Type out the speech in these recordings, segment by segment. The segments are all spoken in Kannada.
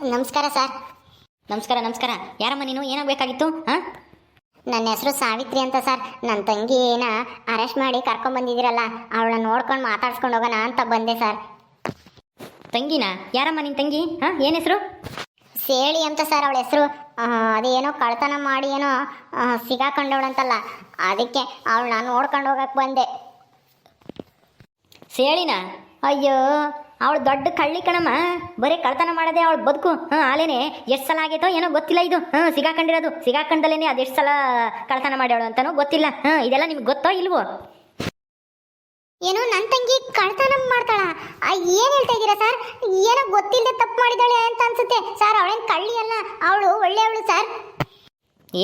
ನಮಸ್ಕಾರ ಸರ್. ನಮಸ್ಕಾರ ನಮಸ್ಕಾರ. ಯಾರಮ್ಮ ನೀನು? ಏನಾಗಬೇಕಾಗಿತ್ತು ಹಾಂ ನನ್ನ ಹೆಸರು ಸಾವಿತ್ರಿ ಅಂತ ಸರ್. ನನ್ನ ತಂಗಿನ ಅರೆಸ್ಟ್ ಮಾಡಿ ಕರ್ಕೊಂಬಂದಿದ್ದೀರಲ್ಲ ಅವಳನ್ನ ನೋಡ್ಕೊಂಡು ಮಾತಾಡ್ಸ್ಕೊಂಡು ಹೋಗೋಣ ಅಂತ ಬಂದೆ ಸರ್. ತಂಗಿನಾ? ಯಾರಮ್ಮ ನಿನ್ನ ತಂಗಿ? ಹಾಂ ಏನು ಹೆಸರು? ಸೇಳಿ ಅಂತ ಸರ್ ಅವಳ ಹೆಸರು. ಅದೇನೋ ಕಳ್ತನ ಮಾಡಿ ಏನೋ ಸಿಗಾಕೊಂಡವಳಂತಲ್ಲ ಅದಕ್ಕೆ ಅವಳನ್ನ ನೋಡ್ಕೊಂಡು ಹೋಗಕ್ಕೆ ಬಂದೆ. ಸೇಳಿನಾ? ಅಯ್ಯೋ ಅವಳು ದೊಡ್ಡ ಕಳ್ಳಿ ಕಣಮ್ಮ. ಬರೀ ಕಳ್ತನ ಮಾಡದೆ ಅವಳು ಬದುಕು. ಹಾಂ ಆಲೇನೆ ಎಷ್ಟು ಸಲ ಆಗೈತೋ ಏನೋ ಗೊತ್ತಿಲ್ಲ ಇದು. ಹಾಂ ಸಿಗಾಕೊಂಡಿರೋದು. ಸಿಗಾಕೊಂಡಲೇನೆ ಅದು ಎಷ್ಟು ಸಲ ಕಳ್ತನ ಮಾಡ್ಯಾಳು ಅಂತನೋ ಗೊತ್ತಿಲ್ಲ. ಹಾಂ ಇದೆಲ್ಲ ನಿಮ್ಗೆ ಗೊತ್ತೋ ಇಲ್ವೋ? ಏನೋ ನನ್ನ ತಂಗಿ ಕಳ್ತನ ಮಾಡ್ತಾಳ. ಏನು ಹೇಳ್ತಾ ಇದ್ದೀರಾ ಸರ್? ಏನೋ ಗೊತ್ತಿಲ್ಲದೆ ತಪ್ಪು ಮಾಡಿದಾಳೆ ಅಂತ ಅನ್ಸುತ್ತೆ. ಸರ್ ಅವಳೇನು ಕಳ್ಳಿ ಅಲ್ಲ. ಅವಳು ಒಳ್ಳೆಯವಳು ಸರ್.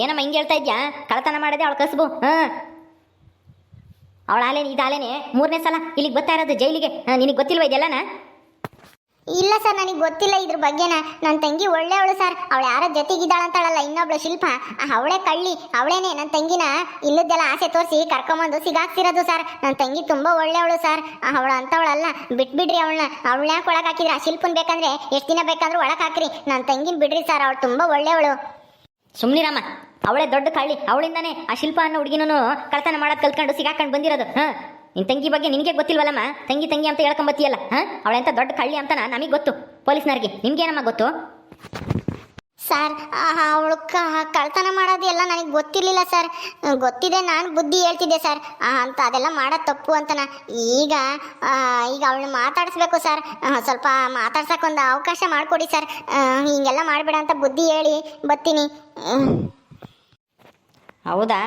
ಏನಮ್ಮ ಹಿಂಗೆ ಹೇಳ್ತಾ ಇದ್ಯಾ? ಕಳ್ತನ ಮಾಡದೆ ಅವಳು ಕಸಬು. ಹಾಂ ಅವಳ ಇದಾಲೇನೆ ಮೂರನೇ ಸಲ ಇಲ್ಲಿಗೆ ಬರ್ತಾ ಇರೋದು ಜೈಲಿಗೆ. ನಿನಗೆ ಗೊತ್ತಿಲ್ವ ಇದೆಲ್ಲನ? ಇಲ್ಲ ಸರ್ ನನಗೆ ಗೊತ್ತಿಲ್ಲ ಇದ್ರ ಬಗ್ಗೆನ. ನನ್ನ ತಂಗಿ ಒಳ್ಳೆಯವಳು ಸರ್. ಅವಳು ಯಾರ ಜೊತೆಗಿದ್ದಾಳಂತಾಳಲ್ಲ ಇನ್ನೊಬ್ಳು ಶಿಲ್ಪ. ಅವಳೇ ಕಳ್ಳಿ ಅವಳೇನೆ ನನ್ನ ತಂಗಿನ. ಇಲ್ಲದೆಲ್ಲ ಆಸೆ ತೋರಿಸಿ ಕರ್ಕೊಂಬಂದು ಸಿಗಾಕ್ತಿರೋದು ಸರ್. ನನ್ನ ತಂಗಿ ತುಂಬ ಒಳ್ಳೆಯವಳು ಸರ್. ಅವಳು ಅಂತವಳಲ್ಲ. ಬಿಟ್ಬಿಡ್ರಿ ಅವಳನ್ನ. ಅವಳನ್ನ ಯಾಕೆ ಒಳಗೆ ಹಾಕಿದ್ರಿ? ಆ ಶಿಲ್ಪನ ಬೇಕಂದ್ರೆ ಎಷ್ಟು ದಿನ ಬೇಕಾದ್ರೂ ಒಳಗೆ ಹಾಕ್ರಿ. ನನ್ನ ತಂಗಿನ ಬಿಡ್ರಿ ಸರ್ ಅವಳು ತುಂಬ ಒಳ್ಳೆಯವಳು. ಸುಮ್ನಿರಮ್ಮ. ಅವಳೇ ದೊಡ್ಡ ಕಳ್ಳಿ, ಅವಳಿಂದಾನೇ ಆ ಶಿಲ್ಪ ಅನ್ನೋ ಹುಡುಗಿನೂ ಕಳ್ತನ ಮಾಡೋದು ಕಲ್ತ್ಕೊಂಡು ಸಿಗಾಕೊಂಡು ಬಂದಿರೋದು. ಹಾಂ? ನಿನ್ನ ತಂಗಿ ಬಗ್ಗೆ ನಿನಗೆ ಗೊತ್ತಿಲ್ವಲ್ಲಮ್ಮ? ತಂಗಿ ತಂಗಿ ಅಂತ ಹೇಳ್ಕೊಂಬತ್ತಿಯಲ್ಲ. ಹಾಂ? ಅವಳೆಂತ ದೊಡ್ಡ ಕಳ್ಳಿ ಅಂತ ನಮಗೆ ಗೊತ್ತು. ಪೊಲೀಸ್ನವ್ರಿಗೆ. ನಿಮ್ಗೇನಮ್ಮ ಗೊತ್ತು? ಸರ್ ಅವಳು ಕಳ್ತನ ಮಾಡೋದು ಎಲ್ಲ ನನಗೆ ಗೊತ್ತಿರಲಿಲ್ಲ ಸರ್. ಗೊತ್ತಿದೆ, ನಾನು ಬುದ್ಧಿ ಹೇಳ್ತಿದ್ದೆ ಸರ್. ಅಂತ ಅದೆಲ್ಲ ಮಾಡೋದು ತಪ್ಪು ಅಂತನ. ಈಗ ಈಗ ಅವಳನ್ನ ಮಾತಾಡಿಸ್ಬೇಕು ಸರ್. ಸ್ವಲ್ಪ ಮಾತಾಡ್ಸೋಕ್ಕೊಂದು ಅವಕಾಶ ಮಾಡಿಕೊಡಿ ಸರ್. ಹೀಗೆಲ್ಲ ಮಾಡಬೇಡ ಅಂತ ಬುದ್ಧಿ ಹೇಳಿ ಬರ್ತೀನಿ. ಹೌದಾ?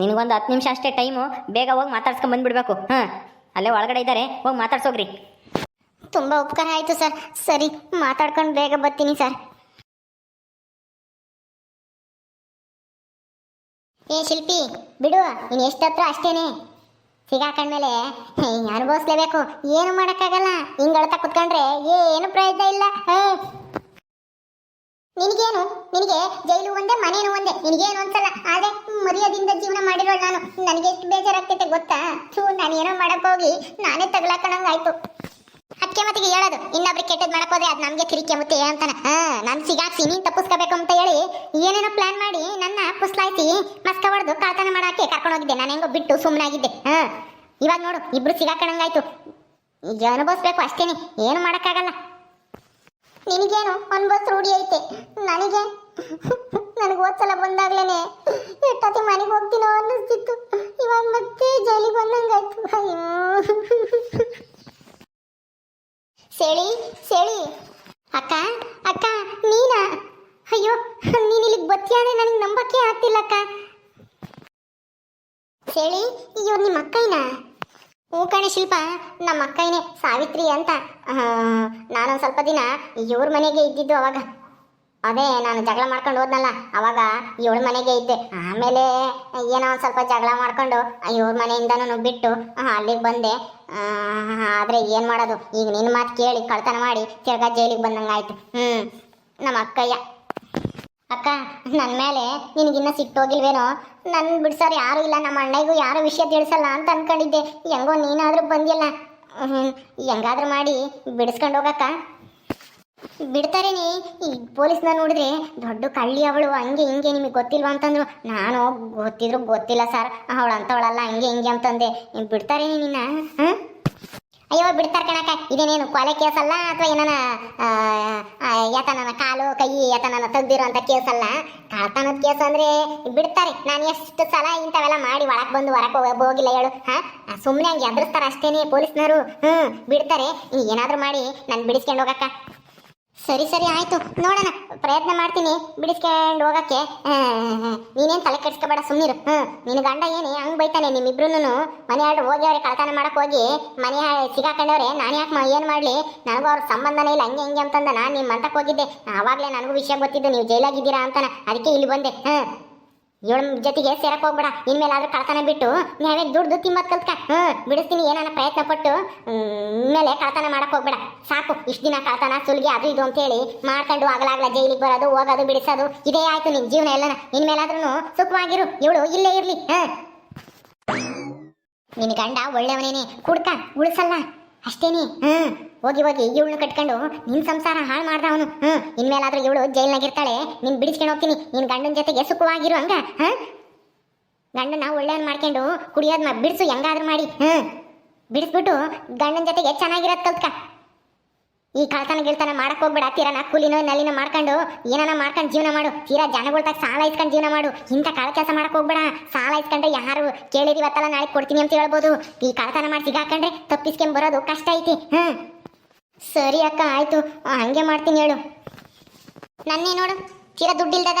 ನಿನಗೊಂದು ಹತ್ತು ನಿಮಿಷ ಅಷ್ಟೇ ಟೈಮು ಬೇಗ ಹೋಗಿ ಮಾತಾಡ್ಸ್ಕೊಂಡು ಬಂದ್ಬಿಡ್ಬೇಕು. ಹಾಂ ಅಲ್ಲೇ ಒಳಗಡೆ ಇದ್ದಾರೆ ಹೋಗಿ ಮಾತಾಡ್ಸೋಗ್ರಿ. ತುಂಬ ಉಪಕಾರ ಆಯಿತು ಸರ್. ಸರಿ, ಮಾತಾಡ್ಕೊಂಡು ಬೇಗ ಬರ್ತೀನಿ ಸರ್. ಏ, ಶಿಲ್ಪಿ, ಬಿಡು. ನೀನು ಎಷ್ಟು ಹತ್ರ ಅಷ್ಟೇನೆ. ಸಿಗಾಕೊಂಡ್ಮೇಲೆ ಮೇಲೆ ಅನುಭವಿಸ್ಲೇಬೇಕು. ಏನು ಮಾಡೋಕ್ಕಾಗಲ್ಲ. ಹಿಂಗೆ ಅಳ್ತಾ ಕುತ್ಕೊಂಡ್ರೆ ಏನು ಪ್ರಯೋಜನ ಇಲ್ಲ. ನಿನಗೇನು? ನಿನಗೆ ಜೈಲು ಒಂದೇ, ಮನೇನು ಒಂದೇ. ನಿನಗೇನು ಅನ್ಸಲ್ಲ? ಆದರೆ ಮರ್ಯಾದಿಂದ ಜೀವನ ಮಾಡಿರೋ ನಾನು. ನನಗೆ ಎಷ್ಟು ಬೇಜಾರಾಗ್ತೈತೆ ಗೊತ್ತಾ? ಥೂ ನಾನು ಏನೋ ಮಾಡಕ್ ಹೋಗಿ ನಾನೇ ತಗ್ಲಾಕಣಂಗಾಯ್ತು ಅದಕ್ಕೆ ಮತ್ತಿಗೆ ಹೇಳೋದು ಇನ್ನೊಬ್ರಿಗೆ ಕೆಟ್ಟದ್ ಮಾಡಕ್ ಅದು ನಮಗೆ ಕಿರಿಕೆ ಮತ್ತೆ ಅಂತಾನೆ. ಹಾ, ನಾನು ಸಿಗಾಕ್ಸಿ, ನೀನ್ ತಪ್ಪಿಸ್ಕೋಬೇಕು ಅಂತ ಹೇಳಿ ಏನೇನೋ ಪ್ಲಾನ್ ಮಾಡಿ ನನ್ನ ಪುಸ್ಲಾಯ್ಸಿ ಮಸ್ಕ ಹೊಡೆದು ಕಳ್ತನ ಮಾಡಕ್ಕೆ ಕರ್ಕೊಂಡು ಹೋಗಿದ್ದೆ. ನಾನು ಹೆಂಗೋ ಬಿಟ್ಟು ಸುಮ್ಮನಾಗಿದ್ದೆ ಹಾ, ಇವಾಗ ನೋಡು, ಇಬ್ರು ಸಿಗಾಕಣಂಗಾಯ್ತು ಅನುಭವಿಸ್ಬೇಕು ಅಷ್ಟೇನೆ. ಏನು ಮಾಡಕ್ಕಾಗಲ್ಲ. ನಿನಗೇನು? ಬಸ್ ರೂಢಿ ಐತೆ. ನನಗೆ? ನನಗೆ ಓದ್ಸಲ ಬಂದಾಗ್ಲೇನೆ ಎಷ್ಟೊತ್ತಿ ಮನೆಗೆ ಹೋಗ್ತೀನೋ ಅನ್ನಿಸ್ತಿತ್ತು. ಇವಾಗ ಮತ್ತೆ ಜೈಲಿಗೆ ಬಂದಂಗಾಯ್ತು. ಅಯ್ಯೋ. ಸೇಳಿ ಸೇಳಿ. ಅಕ್ಕ ಅಕ್ಕ, ನೀನಾ ಅಯ್ಯೋ ನೀನ್ ಇಲ್ಲಿಗೆ ಬತ್ತೀಯಾನೆ ನನಗೆ ನಂಬಕ್ಕೆ ಆಗ್ತಿಲ್ಲ ಅಕ್ಕ ಸೇಳಿ ಅಯ್ಯೋ ನಿಮ್ಮ ಅಕ್ಕಯ್ಯನ ಹ್ಞೂ ಕಣೆ ಶಿಲ್ಪ, ನಮ್ಮ ಅಕ್ಕನೇ ಸಾವಿತ್ರಿ ಅಂತ. ನಾನೊಂದು ಸ್ವಲ್ಪ ದಿನ ಇವ್ರ ಮನೆಗೆ ಇದ್ದಿದ್ದು ಅವಾಗ. ಅದೇ, ನಾನು ಜಗಳ ಮಾಡ್ಕೊಂಡು ಹೋದ್ನಲ್ಲ, ಅವಾಗ ಇವಳ ಮನೆಗೆ ಇದ್ದೆ. ಆಮೇಲೆ ಏನೋ ಒಂದು ಸ್ವಲ್ಪ ಜಗಳ ಮಾಡ್ಕೊಂಡು ಇವ್ರ ಮನೆಯಿಂದನೂ ಬಿಟ್ಟು ಅಲ್ಲಿಗೆ ಬಂದೆ. ಆದರೆ ಏನು ಮಾಡೋದು? ಈಗ ನಿನ್ನ ಮಾತು ಕೇಳಿ ಕಳ್ತನ ಮಾಡಿ ತಿರ್ಗಾ ಜೈಲಿಗೆ ಬಂದಂಗಾಯ್ತು. ಹ್ಞೂ ನಮ್ಮ ಅಕ್ಕಯ್ಯ. ಅಕ್ಕ ನನ್ನ ಮೇಲೆ ನಿನಗಿನ್ನ ಸಿಟ್ಟೋಗಿಲ್ವೇನೋ ನನ್ನ ಬಿಡ್ಸೋರು ಯಾರೂ ಇಲ್ಲ, ನಮ್ಮ ಅಣ್ಣಗೂ ಯಾರು ವಿಷಯ ತಿಳಿಸಲ್ಲ ಅಂತ ಅಂದ್ಕೊಂಡಿದ್ದೆ ಹೆಂಗೋ ನೀನಾದರೂ ಬಂದಿಲ್ಲ ಹೆಂಗಾದ್ರೂ ಮಾಡಿ ಬಿಡಿಸ್ಕೊಂಡು ಹೋಗಕ್ಕ. ಬಿಡ್ತಾರೇನಿ ಈ ಪೊಲೀಸ್ನ ನೋಡಿದ್ರೆ ದೊಡ್ಡ ಕಳ್ಳಿ ಅವಳು, ಹಂಗೆ ಹಿಂಗೆ ನಿಮಗೆ ಗೊತ್ತಿಲ್ವಾ ಅಂತಂದ್ರು. ನಾನು ಗೊತ್ತಿದ್ರು ಗೊತ್ತಿಲ್ಲ ಸರ್. ಅವಳು ಅಂತವಳಲ್ಲ ಹಂಗೆ ಹಿಂಗೆ ಅಂತಂದೆ. ಬಿಡ್ತಾರೆ ನಿನ್ನ ಹಾಂ ಅಯ್ಯೋ, ಬಿಡ್ತಾರ ಕಣಕ ಇದೇನೇನು ಕೊಲೆ ಕೇಸ್ ಅಲ್ಲ ಅಥವಾ ಏನಾನ ಯಾತನನ ಕಾಲು, ಕೈ ಯಾತನನ ತಗ್ದಿರೋ ಅಂತ ಕೇಸ್ ಅಲ್ಲ ಕೇಸ್ ಅಂದ್ರೆ ಬಿಡ್ತಾರೆ. ನಾನು ಎಷ್ಟು ಸಲ ಇಂಥವೆಲ್ಲ ಮಾಡಿ ಒಳಕ್ ಬಂದು ಹೊರಕ್ ಹೋಗಿಲ್ಲ ಹೇಳು. ಹಾ? ಸುಮ್ಮನೆ ಹಂಗೆ ಎದುರಿಸ್ತಾರೆ ಅಷ್ಟೇನೆ ಪೊಲೀಸ್ನವರು. ಹ್ಮ್, ಬಿಡ್ತಾರೆ. ಏನಾದ್ರೂ ಮಾಡಿ ನಾನು ಬಿಡಿಸ್ಕೊಂಡು ಹೋಗಕ್ಕ. ಸರಿ ಸರಿ, ಆಯ್ತು. ನೋಡೋಣ. ಪ್ರಯತ್ನ ಮಾಡ್ತೀನಿ ಬಿಡಿಸ್ಕೊಂಡು ಹೋಗಕ್ಕೆ. ನೀನೇನ್ ತಲೆ ಕೆಡಿಸ್ಕೋಬೇಡ ಸುಮ್ಮನಿರು ಹ್ಞೂ ನಿನ್ನ ಗಂಡ ಏನೇ, ಹಂಗ್ ಬೈತಾನೆ ನಿಮ್ಮಿಬ್ರು ಮನೆ ಹಾಡು ಹೋಗ್ಯವ್ರೆ ಕಳ್ತನ ಮಾಡಕ್ ಹೋಗಿ ಮನೆ ಸಿಗಾಕೊಂಡವ್ರೆ, ನಾನು ಯಾಕೆ ಏನ್ ಮಾಡ್ಲಿ? ನನಗೂ ಅವ್ರ ಸಂಬಂಧನೇ ಇಲ್ಲ, ಹಂಗೆ ಹಿಂಗೆ ಅಂತಂದ ನಾನು ನಿಮ್ಮ ಮಂತಕ್ಕೆ ಹೋಗಿದ್ದೆ. ಆವಾಗಲೇ ನನಗೂ ವಿಷಯ ಗೊತ್ತಿದ್ದು, ನೀವು ಜೈಲಾಗಿದ್ದೀರಾ ಅಂತಾನ. ಅದಕ್ಕೆ ಇಲ್ಲಿ ಬಂದೆ. ಹಾಂ ಇವಳ ಜೊತೆಗೆ ಸೇರಕ್ ಹೋಗ್ಬೇಡ. ಇನ್ಮೇಲಾದ್ರೂ ಕಳ್ತನ ಬಿಟ್ಟು ನಾವೇ ದುಡ್ದು ತಿಮ್ಮತ್ ಕಲ್ತ್ಕ. ಹ್ಮ್, ಬಿಡಿಸ್ತೀನಿ ಏನಾನ ಪ್ರಯತ್ನ ಪಟ್ಟು. ಮೇಲೆ ಕಳ್ತನ ಮಾಡಕ್ ಹೋಗ್ಬೇಡ. ಸಾಕು, ಇಷ್ಟು ದಿನ ಕಳ್ತನ, ಸುಲ್ಗೆ ಅದು ಇದು ಅಂತೇಳಿ ಮಾಡ್ಕೊಂಡು ಆಗಲಾಗ್ಲ ಜೈಲಿಗೆ ಬರೋದು, ಹೋಗೋದು, ಬಿಡಿಸೋದು, ಇದೇ ಆಯ್ತು ನಿನ್ ಜೀವನ ಎಲ್ಲನ. ಇನ್ಮೇಲಾದ್ರೂ ಸುಖವಾಗಿರು. ಇವಳು ಇಲ್ಲೇ ಇರ್ಲಿ, ಹ? ನಿನ್ ಗಂಡ ಒಳ್ಳೆಯವನೇನೆ ಕುಡ್ಕ, ಉಳಿಸಲ್ಲ. ಅಷ್ಟೇನಿ ಹ್ಮ್ ಹೋಗಿ ಹೋಗಿ ಇವಳನ್ನ ಕಟ್ಕೊಂಡು ನಿನ್ ಸಂಸಾರ ಹಾಳು ಮಾಡ್ದ ಅವನು ಹ್ಮ್ ಇನ್ಮೇಲಾದ್ರೂ ಇವಳು ಜೈಲ್ನಾಗಿರ್ತಾಳೆ ನಿನ್ ಬಿಡಿಸ್ಕೊಂಡು ಹೋಗ್ತೀನಿ. ನಿನ್ ಗಂಡನ ಜೊತೆಗೆ ಸುಖವಾಗಿರು ಹಂಗ, ಹ? ಗಂಡನ ಒಳ್ಳೆಯವನ್ ಮಾಡ್ಕೊಂಡು ಕುಡಿಯೋದ್ ಬಿಡಿಸು ಬಿಡ್ಸು ಹೆಂಗಾದ್ರೂ ಮಾಡಿ ಹ್ಮ್ ಬಿಡಿಸ್ಬಿಟ್ಟು ಗಂಡನ ಜೊತೆಗೆ ಚೆನ್ನಾಗಿರೋದ್ ಕಲ್ತ್ಕ. ಈ ಕಳ್ತನ ಗಿಳ್ತನ ಮಾಡಕ್ ಹೋಗ್ಬೇಡ ತೀರಾ ನಾ ಕೂಲಿನೋ ನಲ್ಲಿನ ಮಾಡ್ಕೊಂಡು ಏನಾನ ಮಾಡ್ಕೊಂಡು ಜೀವನ ಮಾಡು. ತೀರಾ ಜನಗಳ್ತಾಗ ಸಾಲ ಇಸ್ಕೊಂಡು ಜೀವನ ಮಾಡು. ಇಂಥ ಕಳ ಕೆಲಸ ಮಾಡಕ್ ಹೋಗ್ಬೇಡ. ಸಾಲ ಇಸ್ಕೊಂಡ್ರೆ ಯಾರು ಕೇಳಿದಿವತ್ತಲ್ಲ ನಾಳೆ ಕೊಡ್ತೀನಿ ಅಂತ ಹೇಳ್ಬೋದು. ಈ ಕಳ್ತನ ಮಾಡಿ ಸಿಗಾಕೊಂಡ್ರೆ ತಪ್ಪಿಸ್ಕೊಂಡ್ ಬರೋದು ಕಷ್ಟ ಐತಿ. ಹ್ಮ್. ಸರಿ ಅಕ್ಕ, ಆಯ್ತು. ಹಂಗೆ ಮಾಡ್ತೀನಿ ಹೇಳು. ನನ್ನೇ ನೋಡು. ತೀರಾ ದುಡ್ಡು ಇಲ್ದಾಗ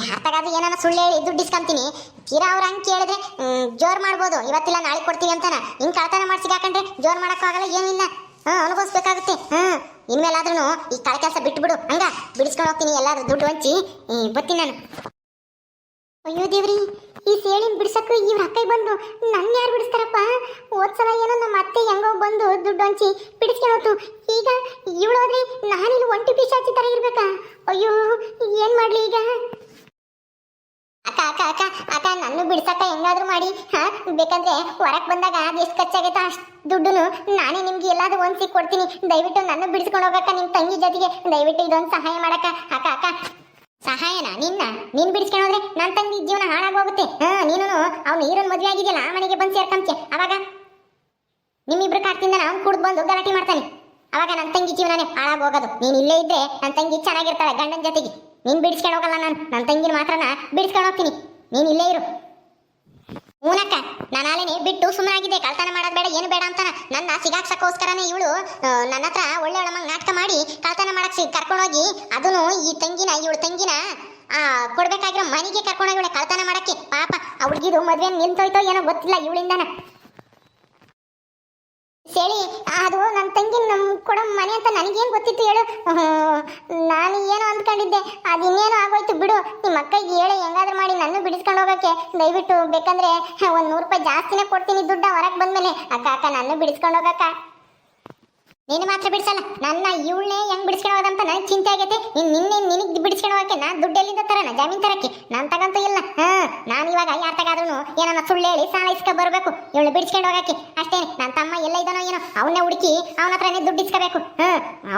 ಯಾತಗಾದ್ರೂ ಏನಾನ ಸುಳ್ಳು ಹೇಳಿ ದುಡ್ಡು ಇಸ್ಕೊಂತೀನಿ. ತೀರಾ ಅವ್ರು ಹಂಗೆ ಕೇಳಿದ್ರೆ ಜೋರು ಮಾಡ್ಬೋದು. ಇವತ್ತಿಲ್ಲ ನಾಳೆ ಕೊಡ್ತೀವಿ ಅಂತಾನ. ಹಿಂಗೆ ಕಳ್ತನ ಮಾಡಿ ಹಾಕಂಡ್ರೆ ಜೋರ್ ಮಾಡೋಕ್ಕಾಗಲ್ಲ ಏನಿಲ್ಲ ಹಾಂ ಅನುಭವಿಸ್ಬೇಕಾಗುತ್ತೆ. ಹಾಂ ಇನ್ಮೇಲಾದ್ರೂ ಈ ಕಳ ಕೆಲಸ ಬಿಟ್ಬಿಡು. ಹಂಗ? ಬಿಡಿಸ್ಕೊಂಡು ಹೋಗ್ತೀನಿ. ಎಲ್ಲಾದ್ರೂ ದುಡ್ಡು ಹಂಚಿ. ಈ, ಬರ್ತೀನಿ ನಾನು. ಅಯ್ಯೋ ದೇವ್ರಿ, ಈ ಸೇಳಿನ ಬಿಡ್ಸಕ್ಕೂ ಇವ್ರ ಅಕ್ಕ ಬಂದು ನನ್ನ ಯಾರು ಬಿಡಿಸ್ತಾರಪ್ಪ? ಹೋದ್ಸಲ ಏನೋ ನಮ್ಮ ಅತ್ತೆ ಹೆಂಗೋ ಬಂದು ದುಡ್ಡು ಹಂಚಿ ಬಿಡಿಸ್ಕೊಂಡು ಹೋತು. ಈಗ ಇವಳೋದ್ರೆ ನಾನಿಲ್ಲಿ ಒಂಟಿ ಪಿಶಾಚಿ ತರ ಇರ್ಬೇಕಾ? ಅಯ್ಯೋ, ಏನ್ ಮಾಡ್ಲಿ ಈಗ? ಅಕ್ಕ ಅಕ್ಕ ಅಕ್ಕ ಅಕ್ಕ ನನ್ನ ಬಿಡ್ಸಕ್ಕ ಹೆಂಗಾದ್ರೂ ಮಾಡಿ, ಹಾ? ಬೇಕಂದ್ರೆ ಹೊರಕ್ ಬಂದಾಗ ಎಷ್ಟು ಖರ್ಚಾಗೈತ ಅಷ್ಟು ದುಡ್ಡುನು ನಾನೇ ನಿಮ್ಗೆ ಎಲ್ಲಾದ್ರೂ ಒಂದ್ಸಿ ಕೊಡ್ತೀನಿ. ದಯವಿಟ್ಟು ನನ್ನ ಬಿಡಿಸ್ಕೊಂಡು ಹೋಗಕ್ಕ ನಿಮ್ಮ ತಂಗಿ ಜೊತೆಗೆ. ದಯವಿಟ್ಟು ಇದೊಂದು ಸಹಾಯ ಮಾಡಕ್ಕ. ಅಕ್ಕ ಅಕ್ಕ ಸಹಾಯನ, ನಿನ್ನ, ನೀನ್ ಬಿಡಿಸ್ಕೊಂಡು ಹೋದ್ರೆ ನನ್ನ ತಂಗಿ ಜೀವನ ಹಾಳಾಗೋಗುತ್ತೆ. ಹಾ ನೀನು ಅವ್ನು ಹೀರೋನ್ ಮದುವೆ ಆಗಿದೆಯಲ್ಲ, ಆ ಮನೆಗೆ ಬಂದು ಸೇರ್ಕಂತೆ ಅವಾಗ ನಿಮ್ಮಿಬ್ರು ಕಾಡ್ತಿಂದ ಅವ್ನು ಕುಡ್ದು ಬಂದು ಗಲಾಟೆ ಮಾಡ್ತಾನೆ. ಅವಾಗ ನನ್ನ ತಂಗಿ ಜೀವನನೇ ಹಾಳಾಗೋಗೋದು. ನೀನ್ ಇಲ್ಲೇ ಇದ್ರೆ ನನ್ನ ತಂಗಿ ಚೆನ್ನಾಗಿರ್ತಾಳೆ ಗಂಡನ ಜೊತೆಗೆ. ನೀನ್ ಬಿಡಿಸ್ಕೊಂಡು ಹೋಗಲ್ಲ ನಾನು. ನನ್ನ ತಂಗಿನ ಮಾತ್ರನ ಬಿಡಿಸ್ಕೊಂಡು ಹೋಗ್ತೀನಿ. ನೀನ್ ಇಲ್ಲೇ ಇರು. ಮೂನಕ್ಕ ನಾನು ಅಲ್ಲೇನೆ ಬಿಟ್ಟು ಸುಮ್ಮನಾಗಿದೆ ಕಳ್ತನ ಮಾಡೋದು ಬೇಡ, ಏನು ಬೇಡ ಅಂತಾನ. ನನ್ನ ಸಿಗಾಕ್ಸಕ್ಕೋಸ್ಕರನೇ ಇವಳು ನನ್ನ ಹತ್ರ ಒಳ್ಳೆ ಒಳಮಂಗ್ ನಾಟಕ ಮಾಡಿ ಕಳ್ತನ ಮಾಡಕ್ ಕರ್ಕೊಂಡೋಗಿ ಅದನ್ನು ಈ ತಂಗಿನ, ಇವಳು ತಂಗಿನ, ಆ, ಕೊಡ್ಬೇಕಾಗಿರೋ ಮನೆಗೆ ಕರ್ಕೊಂಡೋಗಿ ಇವಳೆ ಕಳ್ತನ ಮಾಡಕ್ಕೆ. ಪಾಪ, ಆ ಹುಡುಗಿದು ಮದ್ವೆ ನಿಂತೋಯ್ತೋ ಏನೋ ಗೊತ್ತಿಲ್ಲ ಇವಳಿಂದನ ಸೇಳಿ ಅದು ನನ್ನ ತಂಗಿ ನಮ್ ಕೊಡೋ ಮನೆ ಅಂತ ನನಗೇನು ಗೊತ್ತಿತ್ತು ಹೇಳು? ನಾನು ಏನೋ ಅಂದ್ಕೊಂಡಿದ್ದೆ? ಅದು ಇನ್ನೇನೋ ಆಗೋಯ್ತು ಬಿಡು. ನಿಮ್ಮ ಅಕ್ಕಗೆ ಹೇಳಿ, ಹೆಂಗಾದ್ರೂ ಮಾಡಿ ನನ್ನ ಬಿಡಿಸ್ಕೊಂಡು ಹೋಗೋಕ್ಕೆ ದಯವಿಟ್ಟು ಬೇಕಂದ್ರೆ ಒಂದು ನೂರು ರೂಪಾಯಿ ಜಾಸ್ತಿನೇ ಕೊಡ್ತೀನಿ ದುಡ್ಡ ಹೊರಗೆ ಬಂದಮೇಲೆ. ಅಕ್ಕ ಅಕ್ಕ ನನ್ನ ಬಿಡಿಸ್ಕೊಂಡು ಹೋಗಕ್ಕ. ನೀನು ಮಾತ್ರ ಬಿಡಿಸಲ್ಲ, ನನ್ನ ಇವಳನ್ನೇ ಹೆಂಗ್ ಬಿಡಿಸ್ಕೊಂಡು ಹೋದಂತ ನನಗೆ ಚಿಂತೆ ಆಗೈತೆ. ನೀನ್ ನಿನ್ನೆ ನಿನಗ್ ಬಿಡಿಸ್ಕೊಂಡು ಹೋಗಕ್ಕೆ ನಾನು ದುಡ್ಡು ಎಲ್ಲಿಂದ ತರನ ಜಮೀನ್ ತರಕ್ಕೆ? ನಾನು ತಗಂತ ಇಲ್ಲ. ಹಾ, ನಾನು ಇವಾಗ ಯಾರ ತಗಾದ್ರೂ ಏನನ್ನ ಸುಳ್ಳು ಹೇಳಿ ಸಾಲ ಇಸ್ಕೊ ಬರಬೇಕು. ಇವಳು ಬಿಡಿಸ್ಕೊಂಡು ಹೋಗಕ್ಕೆ. ಅಷ್ಟೇ ನನ್ನ ತಮ್ಮ ಎಲ್ಲ ಇದ್ದಾನೋ ಏನೋ, ಅವನ್ನೇ ಹುಡುಕಿ ಅವನ ಹತ್ರನೇ ದುಡ್ಡು ಇಸ್ಕೋಬೇಕು. ಹಾ,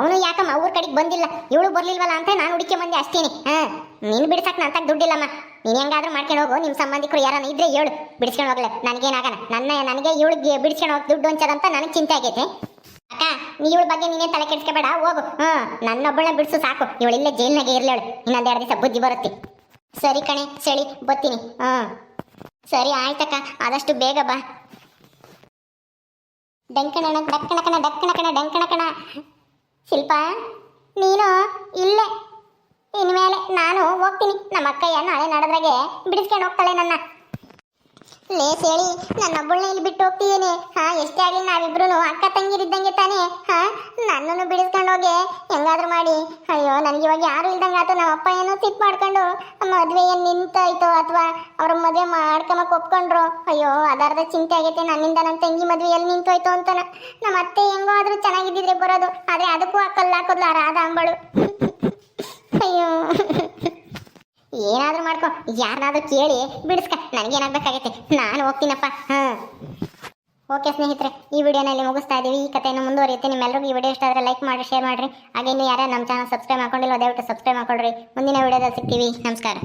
ಅವನು ಯಾಕಮ್ಮ ಅವ್ರ ಕಡೆಗೆ ಬಂದಿಲ್ಲ? ಇವಳು ಬರ್ಲಿಲ್ವಲ್ಲ ಅಂತ ನಾನು ಹುಡುಕಿ ಬಂದೆ ಅಷ್ಟೇನೆ ಹಾ, ನೀನು ಬಿಡ್ಸಕ್ ನನ್ನ ತಗ ದುಡ್ಡಿಲ್ಲಮ್ಮ ನೀನ್ ಹೆಂಗಾದ್ರೂ ಮಾಡ್ಕೊಂಡು ಹೋಗು ನಿಮ್ಮ ಸಂಬಂಧಿಕರು ಯಾರನ್ನ ಇದ್ರೆ ಹೇಳು. ಬಿಡಿಸ್ಕೊಂಡು ಹೋಗ್ಲೆ. ನನಗೇನಾಗಲ್ಲ ನನ್ನ, ನನಗೆ ಇವಳಿಗೆ ಬಿಡಿಸ್ಕೊಂಡು ಹೋಗಿ ದುಡ್ಡು ಹಂಚದಂತ ನನಗೆ ಚಿಂತೆ ಆಗೈತೆ. ಅಕ್ಕ ನೀ ಇವಳ ಬಗ್ಗೆ ನೀನೇ ತಲೆ ಕೆಡಿಸ್ಕೋಬೇಡ, ಹೋಗು. ಹ್ಮ್ ನನ್ನೊಬ್ಬಳನ್ನ ಬಿಡಿಸು ಸಾಕು. ಇವಳು ಇಲ್ಲೇ ಜೈಲ್ನಾಗೆ ಇರ್ಲೇಳು ಇನ್ನೊಂದ್ ಎರಡು ದಿವಸ ಬುದ್ಧಿ ಬರುತ್ತೆ. ಸರಿ ಕಣೆ, ಸರಿ ಬತ್ತೀನಿ ಹ್ಮ್ ಸರಿ, ಆಯ್ತಕ್ಕ. ಆದಷ್ಟು ಬೇಗ ಬಾ. ಡಂಕಣ ಡಕ್ಕಣ ಕಣ ಡಕ್ಕಣ ಕಣ ಡಂಕಣ ಕಣ ಶಿಲ್ಪ, ನೀನು ಇಲ್ಲೇ. ಇನ್ಮೇಲೆ ನಾನು ಹೋಗ್ತೀನಿ. ನಮ್ಮ ಅಕ್ಕಯ್ಯ ನಾಳೆ ನಡೆದ್ರಾಗೆ ಬಿಡಿಸ್ಕೊಂಡು ಹೋಗ್ತಾಳೆ ನನ್ನ. ಲೇ ಹೇಳಿ ನನ್ನ ಒಬ್ಬಳನ್ನ ಇಲ್ಲಿ ಬಿಟ್ಟು ಹೋಗ್ತಿದ್ದೀನಿ ಹಾ, ಎಷ್ಟೇ ಆಗಲಿ ನಾವಿಬ್ರು ಅಕ್ಕ ತಂಗಿರಿದ್ದಂಗೆ ತಾನೇ. ಹಾ, ನನ್ನನ್ನು ಬಿಡಿಸ್ಕೊಂಡು ಹೋಗಿ ಹೆಂಗಾದ್ರೂ ಮಾಡಿ. ಅಯ್ಯೋ, ನನಗೆ ಇವಾಗ ಯಾರು ಇಲ್ದಂಗೆ ಆಯ್ತು ನಮ್ಮ ಅಪ್ಪ ಏನೋ ಸಿಟ್ ಮಾಡ್ಕೊಂಡು ಮದುವೆ ಏನು ನಿಂತಾಯ್ತು ಅಥವಾ ಅವ್ರ ಮದುವೆ ಮಾಡ್ಕೊಂಬಕ್ ಒಪ್ಕೊಂಡ್ರು. ಅಯ್ಯೋ ಅದಾರ್ಧ ಚಿಂತೆ ಆಗೈತೆ. ನನ್ನಿಂದ ನನ್ನ ತಂಗಿ ಮದುವೆ ಎಲ್ಲಿ ನಿಂತೋಯ್ತು ಅಂತನ. ನಮ್ಮ ಅತ್ತೆ ಹೆಂಗೋ ಆದ್ರೂ ಚೆನ್ನಾಗಿದ್ದಿದ್ರೆ ಬರೋದು. ಆದ್ರೆ ಅದಕ್ಕೂ ಹಾಕಲ್ಲ ಹಾಕೋದ್ಲ ರಾಧ ಅಂಬಳು ಅಯ್ಯೋ. ಏನಾದ್ರೂ ಮಾಡ್ಕೊ. ಯಾರನ್ನಾದ್ರೂ ಕೇಳಿ ಬಿಡಿಸ್ಕ. ನನಗೇನಾಗಬೇಕಾಗೈತೆ ನಾನು ಹೋಗ್ತೀನಪ್ಪ. ಹಾಂ. ಓಕೆ ಸ್ನೇಹಿತರೆ, ಈ ವಿಡಿಯೋನಲ್ಲಿ ಮುಗಿಸ್ತಾ ಇದ್ದೀವಿ ಈ ಕಥೆಯನ್ನು ಮುಂದುವರಿಯುತ್ತೆ. ನಿಮ್ಮೆಲ್ಲರಿಗೂ ಈ ವಿಡಿಯೋ ಇಷ್ಟ ಆದರೆ ಲೈಕ್ ಮಾಡಿ ಶೇರ್ ಮಾಡಿರಿ. ಹಾಗೆ ಇನ್ನು ಯಾರು ನಮ್ಮ ಚಾನಲ್ ಸಬ್ಸ್ಕ್ರೈಬ್ ಮಾಡ್ಕೊಂಡಿಲ್ಲ ದಯವಿಟ್ಟು ಸಬ್ಸ್ಕ್ರೈಬ್ ಮಾಡ್ಕೊಳ್ರಿ. ಮುಂದಿನ ವಿಡಿಯೋದಲ್ಲಿ ಸಿಗ್ತೀವಿ. ನಮಸ್ಕಾರ.